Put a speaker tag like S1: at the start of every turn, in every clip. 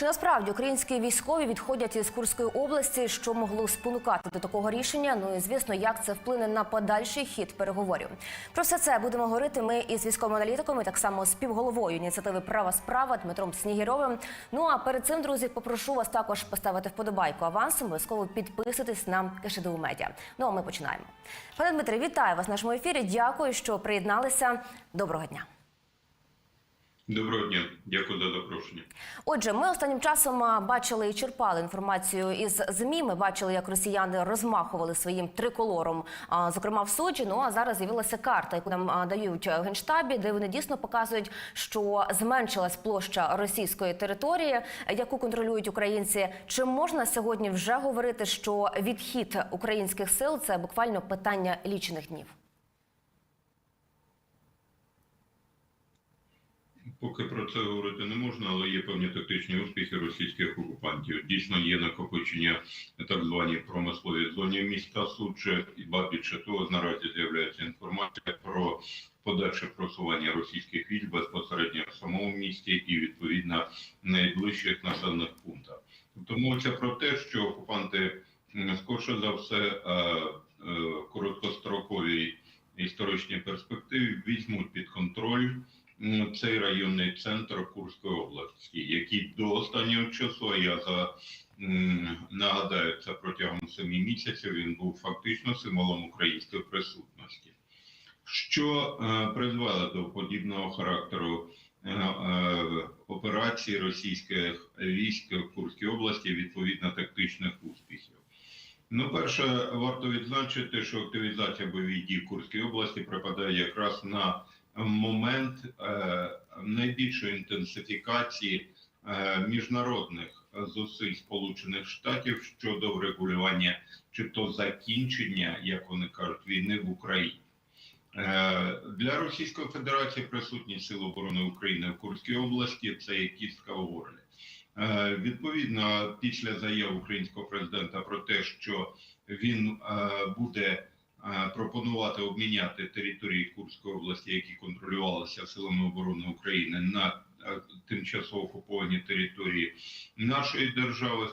S1: Чи насправді українські військові відходять із Курської області, що могло спонукати до такого рішення? Ну і звісно, як це вплине на подальший хід переговорів. Про все це будемо говорити ми із військовим аналітиком, і так само співголовою ініціативи Права справа Дмитром Снігіровим. Ну а перед цим, друзі, попрошу вас також поставити вподобайку авансом. Обов'язково підписуйтесь на Кишедоу Медіа. Ну а ми починаємо. Пане Дмитре, вітаю вас в нашому ефірі. Дякую, що приєдналися. Доброго дня.
S2: Доброго дня, дякую за запрошення.
S1: Отже, ми останнім часом бачили і черпали інформацію із змі. Ми бачили, як росіяни розмахували своїм триколором, зокрема в Сочі. Ну а зараз з'явилася карта, яку нам дають в генштабі, де вони дійсно показують, що зменшилась площа російської території, яку контролюють українці. Чи можна сьогодні вже говорити, що відхід українських сил це буквально питання лічених днів?
S2: Поки про це говорити не можна, але є певні тактичні успіхи російських окупантів. Дійсно є накопичення так звані промислові зоні міста Суче, і ба більше того, наразі з'являється інформація про подальше просування російських військ безпосередньо в самому місті і відповідно найближчих населених пунктах. Тобто мовиться про те, що окупанти скорше за все е, е, короткострокові історичні перспективи візьмуть під контроль цей районний центр Курської області, який до останнього часу, я за нагадаю, це протягом семи місяців він був фактично символом української присутності, що е, призвело до подібного характеру е, е, операції російських військ в Курській області відповідно тактичних успіхів. Ну, перше, варто відзначити, що активізація бойових дій в Курській області припадає якраз на момент е, найбільшої інтенсифікації е, міжнародних зусиль Сполучених Штатів щодо врегулювання чи то закінчення, як вони кажуть, війни в Україні. Е, Для Російської Федерації присутність Сил оборони України в Курській області це є кістка в горлі. Відповідно, після заяв українського президента про те, що він буде пропонувати обміняти території Курської області, які контролювалися силами оборони України, на е, тимчасово окуповані території нашої держави,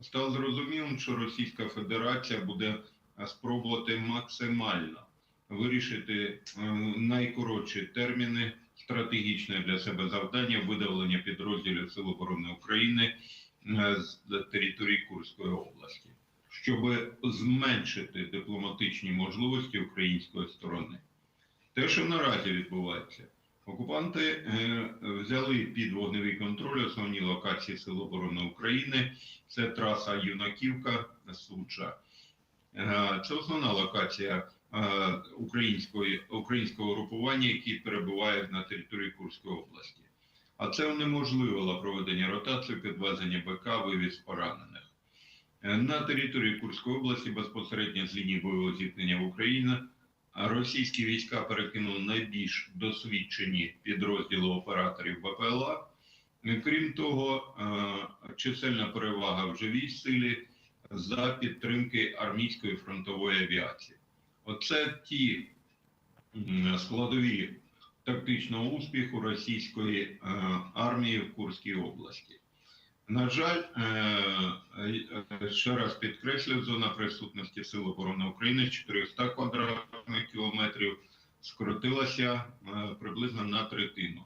S2: стало зрозумілим, що Російська Федерація буде е, спробувати максимально вирішити е, найкоротші терміни стратегічне для себе завдання видавлення підрозділів Сил оборони України е, з території Курської області, щоб зменшити дипломатичні можливості української сторони. Те, що наразі відбувається, окупанти е, взяли під вогневий контроль основні локації Сил оборони України. Це траса Юнаківка Суча. Е, Це основна локація е, української, українського групування, які перебувають на території Курської області. А це унеможливило проведення ротації, підвезення БК, вивіз поранених. Е, На території Курської області безпосередньо з лінії бойового зіткнення в Україні російські війська перекинули найбільш досвідчені підрозділи операторів БПЛА. Е, Крім того, е, чисельна перевага в живій силі за підтримки армійської фронтової авіації. Оце ті складові тактичного успіху російської армії в Курській області. На жаль, е, е, ще раз підкреслю, зона присутності Сил оборони України 400 квадратних кілометрів скоротилася е, приблизно на третину.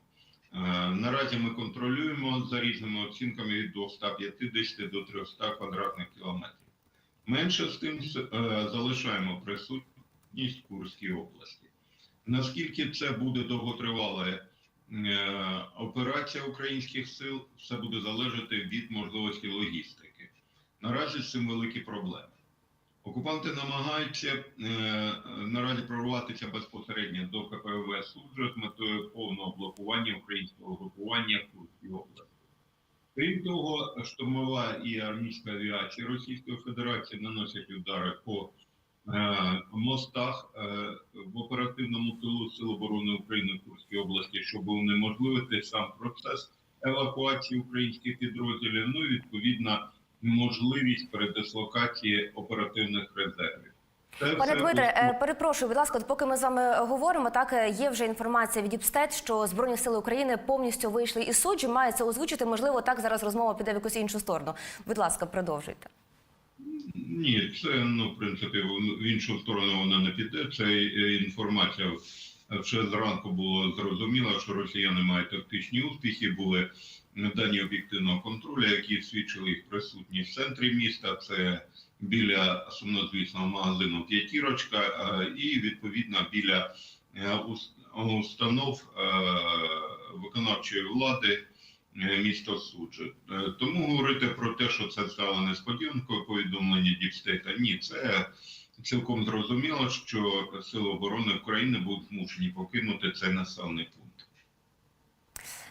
S2: Наразі ми контролюємо за різними оцінками від 250 до 300 квадратних кілометрів. Менше з тим залишаємо присутність Курській області. Наскільки це буде довготривала е, операція українських сил, все буде залежати від можливості логістики. Наразі з цим великі проблеми. Окупанти намагаються е, наразі прорватися безпосередньо до КПВ Суджа з метою повного блокування українського групування в області. Крім того, штурмова і армійська авіація Російської Федерації наносять удари по е, мостах е, в оперативному тилу Сил оборони України в Курській області, щоб унеможливити сам процес евакуації українських підрозділів. Ну і відповідно можливість передислокації оперативних резервів.
S1: Пане Дмитре, е, перепрошую, будь ласка, поки ми з вами говоримо, так е, є вже інформація від Діпстет, що Збройні сили України повністю вийшли із суджі. Має це озвучити. Можливо, так зараз розмова піде в якусь іншу сторону. Будь ласка, продовжуйте.
S2: Ні, це ну в принципі в іншу сторону вона не піде. Це е, інформація ще зранку було зрозуміло, що росіяни мають тактичні успіхи. Були дані об'єктивного контролю, які свідчили їх присутність в центрі міста. Це біля сумнозвісного магазину П'ятірочка е, і відповідно біля е, установ виконавчої влади місто суджу. Е, Тому говорити про те, що це стало несподіванкою повідомлення Діпстейта, ні, це цілком зрозуміло, що Сили оборони України будуть змушені покинути цей населений пункт.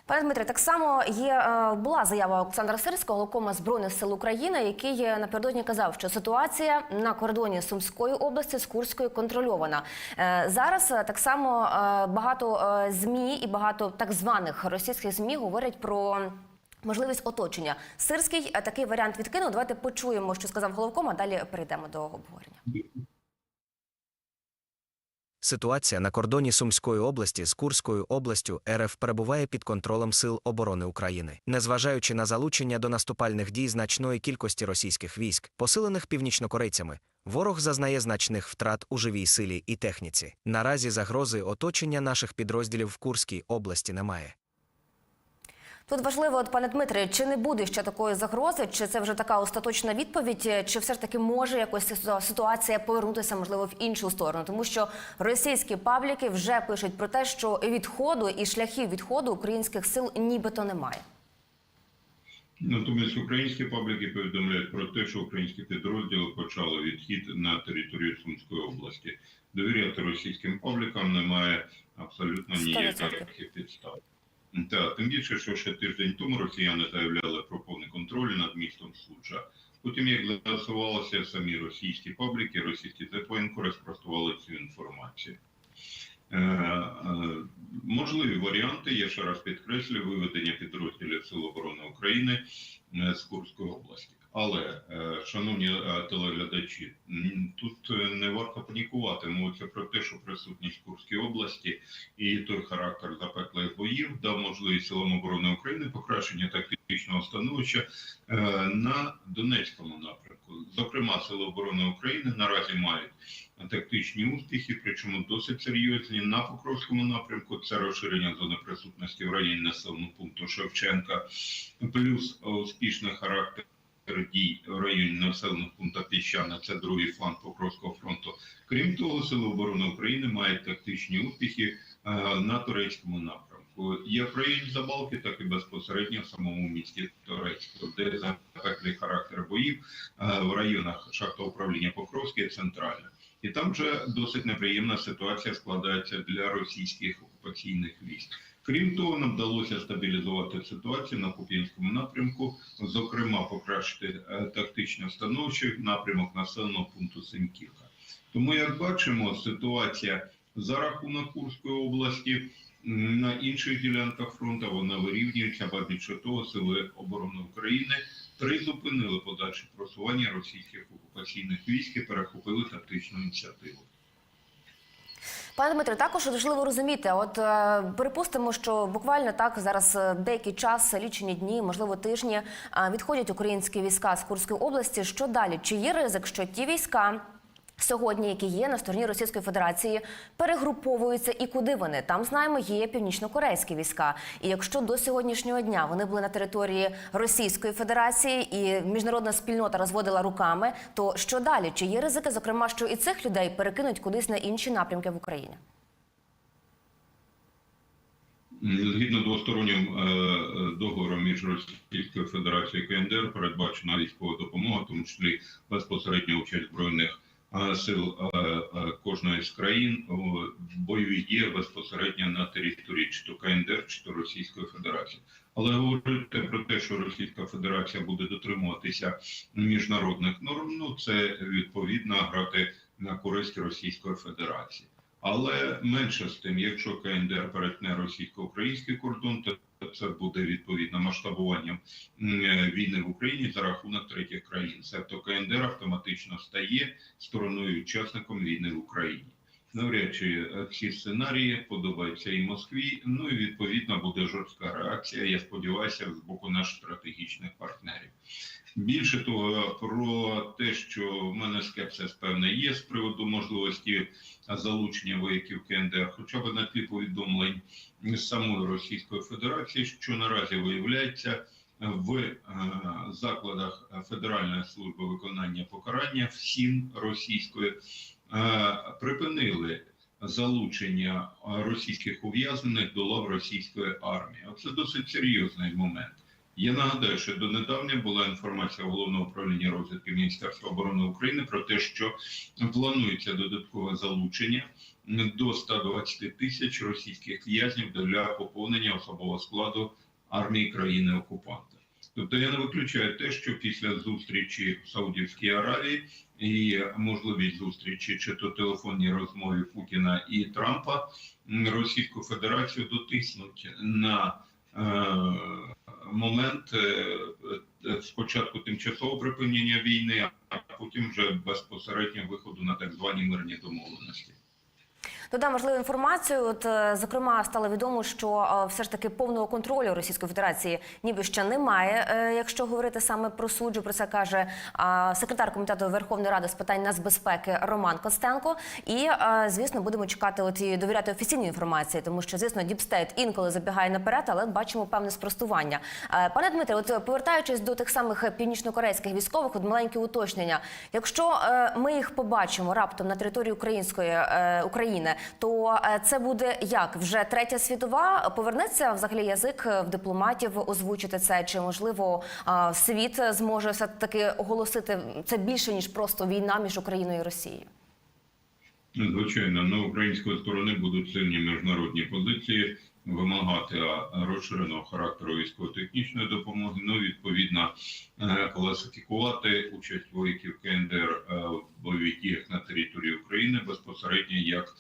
S1: Пане Дмитре, так само є е, була заява Олександра Сирського, головкома збройних сил України, який напередодні казав, що ситуація на кордоні Сумської області з Курською контрольована. Е, Зараз е, так само багато змі і багато так званих російських змі говорять про. Можливість оточення Сирський такий варіант відкинув. Давайте почуємо, що сказав головком, а далі перейдемо до обговорення.
S3: Ситуація на кордоні Сумської області з Курською областю РФ перебуває під контролем Сил оборони України. Незважаючи на залучення до наступальних дій значної кількості російських військ, посилених північнокорейцями, ворог зазнає значних втрат у живій силі і техніці. Наразі загрози оточення наших підрозділів в Курській області немає.
S1: Тут важливо, от пане Дмитре, чи не буде ще такої загрози, чи це вже така остаточна відповідь, чи все ж таки може якось ситуація повернутися, можливо, в іншу сторону, тому що російські пабліки вже пишуть про те, що відходу і шляхів відходу українських сил нібито немає.
S2: Натомість українські пабліки повідомляють про те, що українські підрозділи почали відхід на територію Сумської області. Довіряти російським паблікам немає абсолютно ніяких підстав. Та тим більше, що ще тиждень тому росіяни заявляли про повний контроль над містом Суджа. Потім, як з'ясувалося, самі російські пабліки, російські теплоінкори розпростували цю інформацію. Е, е, Можливі варіанти, я ще раз підкреслю, виведення підрозділів Сил оборони України е, з Курської області. Але, е, шановні е, телеглядачі, тут е, не варто панікувати. Мовиться про те, що присутність Курській області і той характер запеклих боїв дав можливість силам оборони України покращення тактичного становища на Донецькому напрямку. Зокрема, Сили оборони України наразі мають тактичні успіхи, причому досить серйозні на Покровському напрямку. Це розширення зони присутності в районі населеного пункту Шевченка, плюс успішний характер. Дій в районі населеного пункту Піщана, це другий фланг Покровського фронту. Крім того, Сили оборони України мають тактичні успіхи е, на турецькому напрямку. Як в районі Забалки, так і безпосередньо в самому місті Турецьку, де запеклий характер боїв е, в районах шахтоуправління Покровське і Центральне. І там вже досить неприємна ситуація складається для російських окупаційних військ. Крім того, нам вдалося стабілізувати ситуацію на Куп'янському напрямку, зокрема покращити е, тактичне становище напрямок населеного пункту Сеньківка. Тому, як бачимо, ситуація за рахунок Курської області на інших ділянках фронту вона вирівнюється, ба більше того, сили оборони України призупинили подальше просування російських окупаційних військ і перехопили тактичну ініціативу.
S1: Пане Дмитре, також важливо розуміти. От е, припустимо, що буквально так зараз е, деякий час, лічені дні, можливо, тижні, е, відходять українські війська з Курської області. Що далі? Чи є ризик, що ті війська? Сьогодні, які є на стороні Російської Федерації, перегруповуються і куди вони там знаємо, є північно-корейські війська. І якщо до сьогоднішнього дня вони були на території Російської Федерації і міжнародна спільнота розводила руками, то що далі? Чи є ризики, зокрема, що і цих людей перекинуть кудись на інші напрямки в Україні?
S2: Згідно двостороннім е, договором між Російською Федерацією і КНДР передбачена військова допомога, тому числі безпосередня участь збройних сил е, кожної з країн в бойові дії безпосередньо на території чи то КНДР, чи то Російської Федерації. Але говорити про те, що Російська Федерація буде дотримуватися міжнародних норм, ну це відповідно грати на користь Російської Федерації. Але менше з тим, якщо КНДР перетне російсько-український кордон, то це буде відповідно масштабуванням е, війни в Україні за рахунок третіх країн. Себто КНДР автоматично стає стороною учасником війни в Україні. Навряд чи ці сценарії подобаються і Москві. Ну і відповідно буде жорстка реакція. Я сподіваюся, з боку наших стратегічних партнерів. Більше того, про те, що в мене скепсис певне є з приводу можливості залучення вояків КНДР, хоча б на тлі повідомлень самої Російської Федерації, що наразі виявляється в е, закладах Федеральної служби виконання покарання всім російської е, припинили залучення російських ув'язнених до лав російської армії. Оце досить серйозний момент. Я нагадаю, що донедавна була інформація головного управління розвідки Міністерства оборони України про те, що планується додаткове залучення до 120 тисяч російських в'язнів для поповнення особового складу армії країни окупанта. Тобто я не виключаю те, що після зустрічі в Саудівській Аравії і можливість зустрічі чи то телефонній розмові Путіна і Трампа Російську Федерацію дотиснуть на е, момент е, е, спочатку тимчасового припинення війни, а потім вже безпосередньо виходу на так звані мирні домовленості.
S1: Додам важливу інформацію. От е, зокрема стало відомо, що е, все ж таки повного контролю Російської Федерації ніби ще немає. е, Якщо говорити саме про суджу, про це каже секретар комітету Верховної Ради з питань нацбезпеки Роман Костенко. І звісно, будемо чекати от і довіряти офіційній інформації, тому що звісно Діпстейт інколи забігає наперед, але бачимо певне спростування. Пане Дмитре, от повертаючись до тих самих північнокорейських військових, от маленьке уточнення. Якщо ми їх побачимо раптом на території української України, то е, це буде як? Вже третя світова? Повернеться взагалі язик е, в дипломатів? Озвучити це, чи можливо світ зможе все таки оголосити це більше ніж просто війна між Україною і Росією.
S2: Звичайно, на української сторони будуть сильні міжнародні позиції вимагати розширеного характеру військово-технічної допомоги. Ну, відповідно, е, класифікувати участь вояків КНДР е, в бойових діях на території України безпосередньо як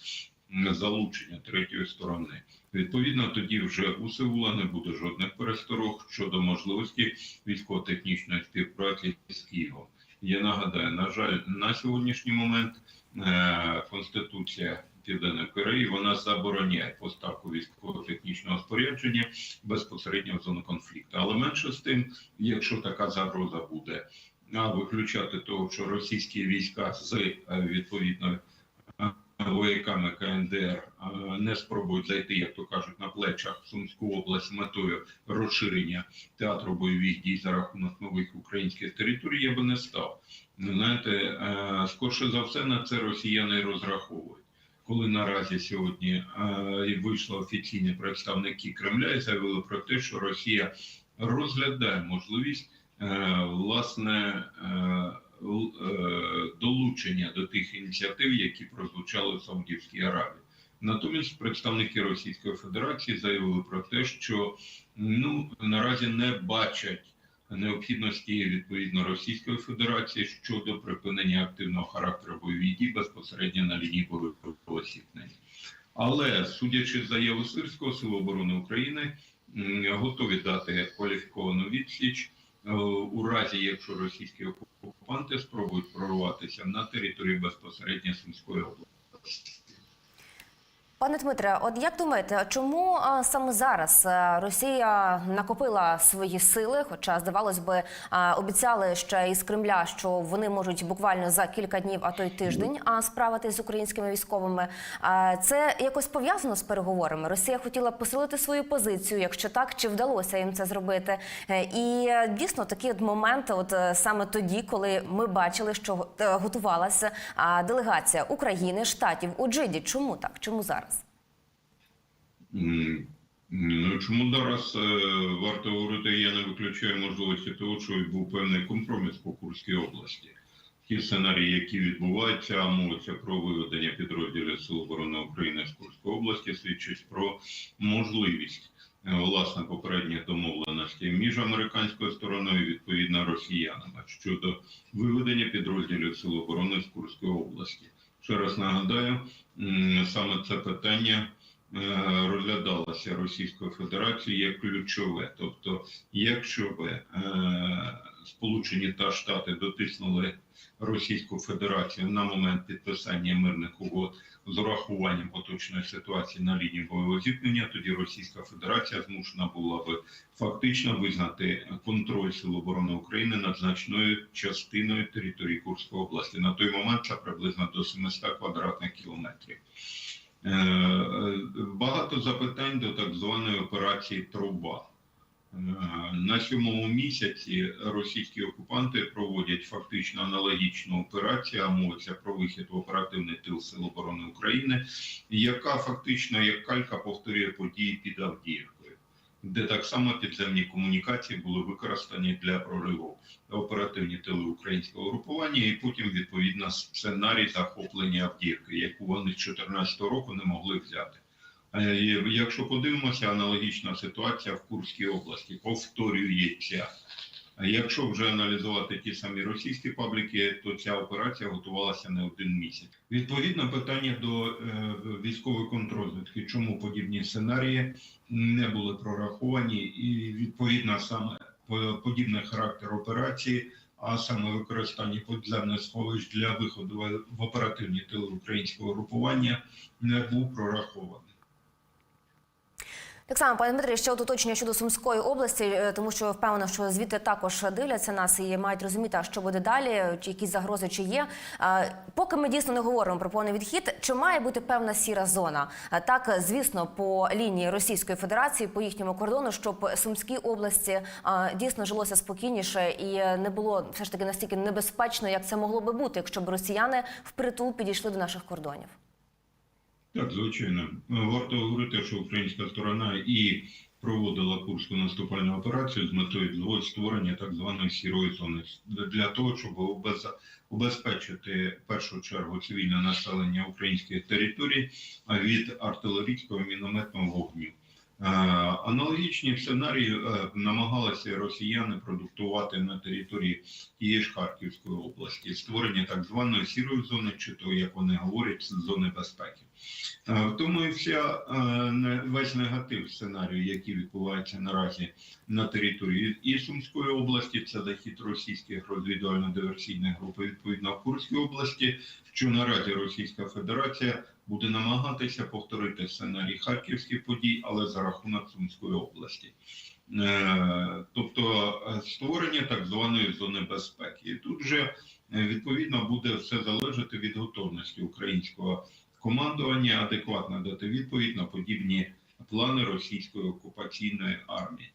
S2: залучення третьої сторони. Відповідно, тоді вже у Сеула не буде жодних пересторог щодо можливості військово-технічної співпраці з Києвом. Я нагадаю, на жаль, на сьогоднішній момент е, Конституція Південної Кореї вона забороняє поставку військово-технічного спорядження безпосередньо в зону конфлікту. Але менше з тим, якщо така загроза буде, а виключати того, що російські війська з е, відповідно вояками КНДР е, не спробують зайти, як то кажуть, на плечах в Сумську область метою розширення театру бойових дій за рахунок нових українських територій, я би не став. Знаєте, е, скорше за все на це росіяни розраховують. Коли наразі сьогодні е, і вийшли офіційні представники Кремля і заявили про те, що Росія розглядає можливість е, власне е, долучення до тих ініціатив, які прозвучали в Саудівській Аравії. Натомість представники Російської Федерації заявили про те, що ну наразі не бачать необхідності відповідно Російської Федерації щодо припинення активного характеру бойових дій безпосередньо на лінії бойового зіткнення. Але судячи з заяви Сирського Сил оборони України, готові дати кваліфіковану відсіч е, у разі, якщо російські окупанти спробують прорватися на територію безпосередньо Сумської області.
S1: Пане Дмитре, от як думаєте, чому саме зараз Росія накопила свої сили? Хоча здавалось би, обіцяли ще із Кремля, що вони можуть буквально за кілька днів, а то й тиждень, справитись з українськими військовими. Це якось пов'язано з переговорами? Росія хотіла посилити свою позицію. Якщо так, чи вдалося їм це зробити? Е, І е, дійсно такі от моменти, от е, саме тоді, коли ми бачили, що е, готувалася делегація України, штатів у Джиді. Чому так? Чому зараз?
S2: Ну чому зараз е, варто говорити, я не виключаю можливості того, що був певний компроміс по Курській області. Ті сценарії, які відбуваються, мовиться про виведення підрозділів Сил оборони України з Курської області, свідчить про можливість е, власне попередніх домовленостей між американською стороною і відповідно росіянами щодо виведення підрозділів Сил оборони з Курської області. Ще раз нагадаю, саме це питання е, розглядалася Російською Федерацією як ключове. Тобто, якщо би е, Сполучені та Штати дотиснули Російську Федерацію на момент підписання мирних угод з урахуванням поточної ситуації на лінії бойового зіткнення, тоді Російська Федерація змушена була би фактично визнати контроль Сил оборони України над значною частиною території Курської області. На той момент це приблизно до 700 квадратних кілометрів. Е, е, Багато запитань до так званої операції Труба. Е, На сьомому місяці російські окупанти проводять фактично аналогічну операцію, а мовиться про вихід в оперативний тил Сил оборони України, яка фактично як калька повторює події під Авдіївкою, де так само підземні комунікації були використані для прориву оперативні тили українського групування, і потім відповідно сценарій захоплення Авдіївки, яку вони з 2014 року не могли взяти. Е, Якщо подивимося, аналогічна ситуація в Курській області повторюється. Якщо вже аналізувати ті самі російські пабліки, то ця операція готувалася не один місяць. Відповідно, питання до е, військової контрозвідки, чому подібні сценарії не були прораховані, і відповідно саме по- подібний характер операції, а саме використання підземних сховищ для виходу в оперативні тили українського групування не був прорахований.
S1: Так само, пане Дмитрі, ще от уточнення щодо Сумської області, е, тому що впевнена, що звідти також дивляться нас і мають розуміти, що буде далі, чи якісь загрози чи є. Поки ми дійсно не говоримо про повний відхід, чи має бути певна сіра зона? Так, звісно, по лінії Російської Федерації, по їхньому кордону, щоб Сумській області дійсно жилося спокійніше і не було все ж таки настільки небезпечно, як це могло би бути, якщо б росіяни впритул підійшли до наших кордонів.
S2: Так, звичайно. Варто говорити, що українська сторона і проводила курську наступальну операцію з метою створення так званої сірої зони для того, щоб убезпечити в першу чергу цивільне населення українських територій від артилерійського мінометного вогню. Е, Аналогічні сценарії е, намагалися росіяни продуктувати на території тієї ж Харківської області, створення так званої сірої зони, чи то як вони говорять, зони безпеки. Е, В тому і вся е, весь негатив сценарію, який відбувається наразі на території і Сумської області, це захід російських розвідувально-диверсійних груп, відповідно в Курській області, що наразі Російська Федерація буде намагатися повторити сценарій харківських подій, але за рахунок Сумської області. Е, Тобто е, створення так званої зони безпеки. І тут же е, відповідно буде все залежати від готовності українського командування адекватно дати відповідь на подібні плани російської окупаційної армії.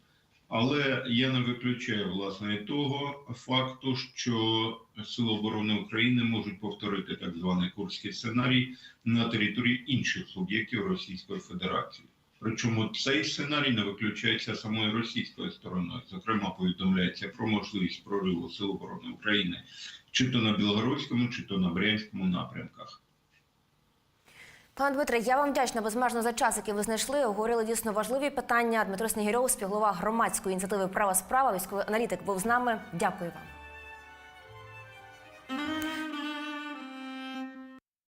S2: Але я не виключаю власне того факту, що Сили оборони України можуть повторити так званий курський сценарій на території інших суб'єктів Російської Федерації. Причому цей сценарій не виключається самою російською стороною. Зокрема, повідомляється про можливість прориву Сил оборони України чи то на Білгородському, чи то на Брянському напрямках.
S1: Пане Дмитре, я вам вдячна безмежно за час, який ви знайшли. Говорили дійсно важливі питання. Дмитро Снігірьов, співголова громадської ініціативи Права справа, військовий аналітик, був з нами. Дякую вам.